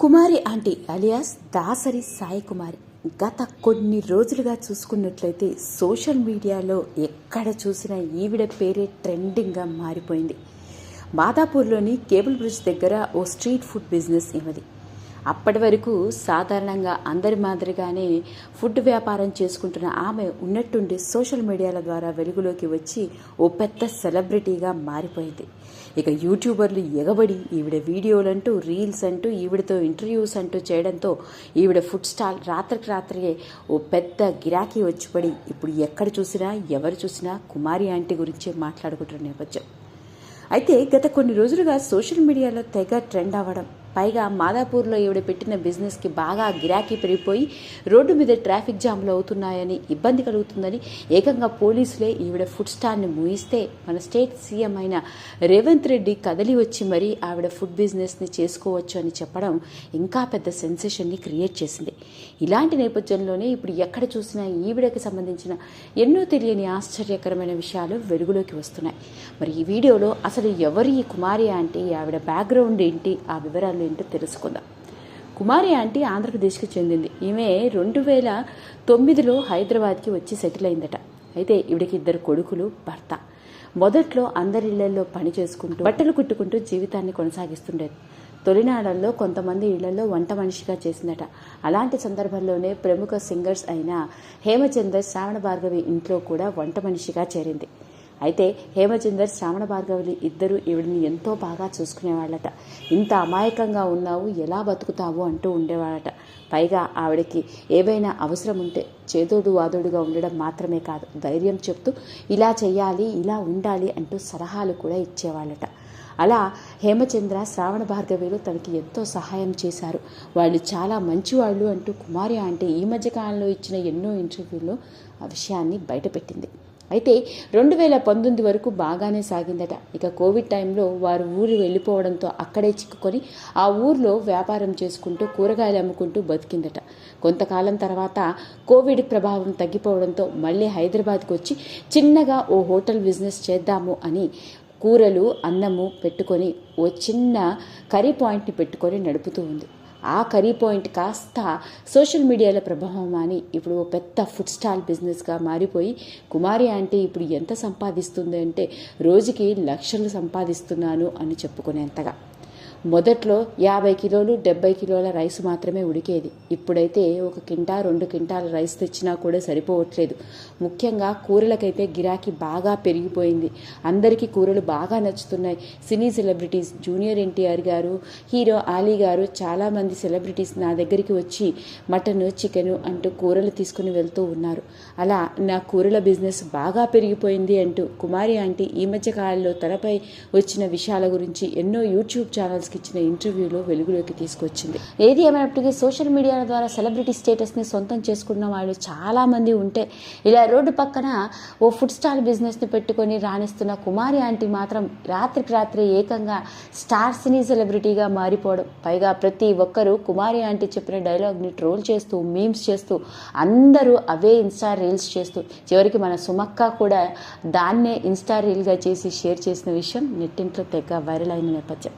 కుమారి aunty alias Dasari Sai Kumari గత కొన్ని రోజులుగా చూసుకున్నట్లయితే సోషల్ మీడియాలో ఎక్కడ చూసినా ఈవిడ పేరే ట్రెండింగ్గా మారిపోయింది. మాదాపూర్లోని కేబుల్ బ్రిడ్జ్ దగ్గర ఓ స్ట్రీట్ ఫుడ్ బిజినెస్ ఇవ్వది అప్పటి వరకు సాధారణంగా అందరి మాదిరిగానే ఫుడ్ వ్యాపారం చేసుకుంటున్న ఆమె ఉన్నట్టుండి సోషల్ మీడియాల ద్వారా వెలుగులోకి వచ్చి ఓ పెద్ద సెలబ్రిటీగా మారిపోయింది. ఇక యూట్యూబర్లు ఎగబడి ఈవిడ వీడియోలంటూ రీల్స్ అంటూ ఈవిడతో ఇంటర్వ్యూస్ అంటూ చేయడంతో ఈవిడ ఫుడ్ స్టాల్ రాత్రికి రాత్రియే ఓ పెద్ద గిరాకీ వచ్చిపడి ఇప్పుడు ఎక్కడ చూసినా ఎవరు చూసినా కుమారి ఆంటీ గురించే మాట్లాడుకుంటున్న నేపథ్యం. అయితే గత కొన్ని రోజులుగా సోషల్ మీడియాలో తెగ ట్రెండ్ అవ్వడం పైగా మాదాపూర్లో ఈవిడ పెట్టిన బిజినెస్కి బాగా గిరాకీ పెరిగిపోయి రోడ్డు మీద ట్రాఫిక్ జామ్లు అవుతున్నాయని ఇబ్బంది కలుగుతుందని ఏకంగా పోలీసులే ఈవిడ ఫుడ్ స్టాల్ని మూయిస్తే మన స్టేట్ సీఎం అయిన రేవంత్ రెడ్డి కదలి వచ్చి మరీ ఆవిడ ఫుడ్ బిజినెస్ని చేసుకోవచ్చు అని చెప్పడం ఇంకా పెద్ద సెన్సేషన్ని క్రియేట్ చేసింది. ఇలాంటి నేపథ్యంలోనే ఇప్పుడు ఎక్కడ చూసినా ఈవిడకి సంబంధించిన ఎన్నో తెలియని ఆశ్చర్యకరమైన విషయాలు వెలుగులోకి వస్తున్నాయి. మరి ఈ వీడియోలో అసలు ఎవరు ఈ కుమారి అంటే ఆవిడ బ్యాక్గ్రౌండ్ ఏంటి ఆ వివరాలు ఏంటో తెలుసుకుందాం. కుమారి ఆంటీ ఆంధ్రప్రదేశ్కి చెందింది. ఈమె రెండు వేల తొమ్మిదిలో హైదరాబాద్కి వచ్చి సెటిల్ అయిందట. అయితే ఈవిడికి ఇద్దరు కొడుకులు భర్త. మొదట్లో అందరి ఇళ్ళలో పని చేసుకుంటూ బట్టలు కుట్టుకుంటూ జీవితాన్ని కొనసాగిస్తుండేది. తొలినాడల్లో కొంతమంది ఇళ్ళలో వంట మనిషిగా చేసిందట. అలాంటి సందర్భంలోనే ప్రముఖ సింగర్స్ అయిన హేమచందర్ శ్రావణ భార్గవి ఇంట్లో కూడా వంట మనిషిగా చేరింది. అయితే హేమచందర్ శ్రావణ భార్గవులు ఇద్దరు ఈవిడిని ఎంతో బాగా చూసుకునేవాళ్ళట. ఇంత అమాయకంగా ఉన్నావు ఎలా బతుకుతావు అంటూ ఉండేవాళ్ళట. పైగా ఆవిడకి ఏవైనా అవసరం ఉంటే చేదోడు వాదోడుగా ఉండడం మాత్రమే కాదు ధైర్యం చెప్తూ ఇలా చేయాలి ఇలా ఉండాలి అంటూ సలహాలు కూడా ఇచ్చేవాళ్ళట. అలా హేమచంద్ర శ్రావణ భార్గవిలు తనకి ఎంతో సహాయం చేశారు. వాళ్ళు చాలా మంచివాళ్ళు అంటూ కుమారి అంటే ఈ మధ్యకాలంలో ఇచ్చిన ఎన్నో ఇంటర్వ్యూల్లో ఆ విషయాన్ని బయటపెట్టింది. అయితే రెండు వేల పంతొమ్మిది వరకు బాగానే సాగిందట. ఇక కోవిడ్ టైంలో వారు ఊరు వెళ్ళిపోవడంతో అక్కడే చిక్కుకొని ఆ ఊర్లో వ్యాపారం చేసుకుంటూ కూరగాయలు అమ్ముకుంటూ బతికిందట. కొంతకాలం తర్వాత కోవిడ్ ప్రభావం తగ్గిపోవడంతో మళ్ళీ హైదరాబాద్కి వచ్చి చిన్నగా ఓ హోటల్ బిజినెస్ చేద్దాము అని కూరలు అన్నము పెట్టుకొని ఓ చిన్న కర్రీ పాయింట్ని పెట్టుకొని నడుపుతూ ఉంది. ఆ కర్రీ పాయింట్ కాస్త సోషల్ మీడియాల ప్రభావం అని ఇప్పుడు ఓ పెద్ద ఫుడ్ స్టాల్ బిజినెస్గా మారిపోయి కుమారి అంటే ఇప్పుడు ఎంత సంపాదిస్తుంది అంటే రోజుకి లక్షలు సంపాదిస్తున్నాను అని చెప్పుకునేంతగా. మొదట్లో యాభై కిలోలు డెబ్బై కిలోల రైస్ మాత్రమే ఉడికేది. ఇప్పుడైతే ఒక కింటా రెండు కింటాల రైస్ తెచ్చినా కూడా సరిపోవట్లేదు. ముఖ్యంగా కూరలకైతే గిరాకీ బాగా పెరిగిపోయింది. అందరికీ కూరలు బాగా నచ్చుతున్నాయి. Cine celebrities junior NTR garu hero Ali గారు చాలామంది సెలబ్రిటీస్ నా దగ్గరికి వచ్చి మటన్ చికెన్ అంటూ కూరలు తీసుకుని వెళ్తూ ఉన్నారు. అలా నా కూరల బిజినెస్ బాగా పెరిగిపోయింది అంటూ కుమారి ఆంటీ ఈ మధ్య కాలంలో తలపై వచ్చిన విషయాల గురించి ఎన్నో యూట్యూబ్ ఛానల్స్ ఛానల్స్కి ఇచ్చిన ఇంటర్వ్యూలో వెలుగులోకి తీసుకొచ్చింది. ఏది ఏమైనప్పటికీ సోషల్ మీడియా ద్వారా సెలబ్రిటీ స్టేటస్ని సొంతం చేసుకున్న వాళ్ళు చాలామంది ఉంటే ఇలా రోడ్డు పక్కన ఓ ఫుడ్ స్టాల్ బిజినెస్ని పెట్టుకొని రాణిస్తున్న కుమారి ఆంటీ మాత్రం రాత్రికి రాత్రి ఏకంగా స్టార్ సినీ సెలబ్రిటీగా మారిపోవడం. పైగా ప్రతి ఒక్కరూ కుమారి ఆంటీ చెప్పిన డైలాగ్ని ట్రోల్ చేస్తూ మీమ్స్ చేస్తూ అందరూ అవే ఇన్స్టా రీల్స్ చేస్తూ చివరికి మన సుమక్క కూడా దాన్నే ఇన్స్టా రీల్గా చేసి షేర్ చేసిన విషయం నెట్టింట్లో తెగ వైరల్ అయిన నేపథ్యం.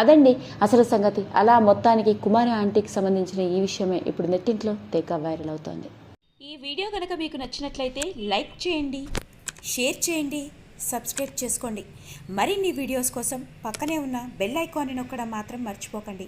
అదండి అసలు సంగతి. అలా మొత్తానికి కుమారి ఆంటీకి సంబంధించిన ఈ విషయమే ఇప్పుడు నెట్టింట్లో తెగ వైరల్ అవుతోంది. ఈ వీడియో కనుక మీకు నచ్చినట్లయితే లైక్ చేయండి షేర్ చేయండి సబ్స్క్రైబ్ చేసుకోండి. మరిన్ని వీడియోస్ కోసం పక్కనే ఉన్న బెల్ ఐకాన్ని నొక్కడం మాత్రం మర్చిపోకండి.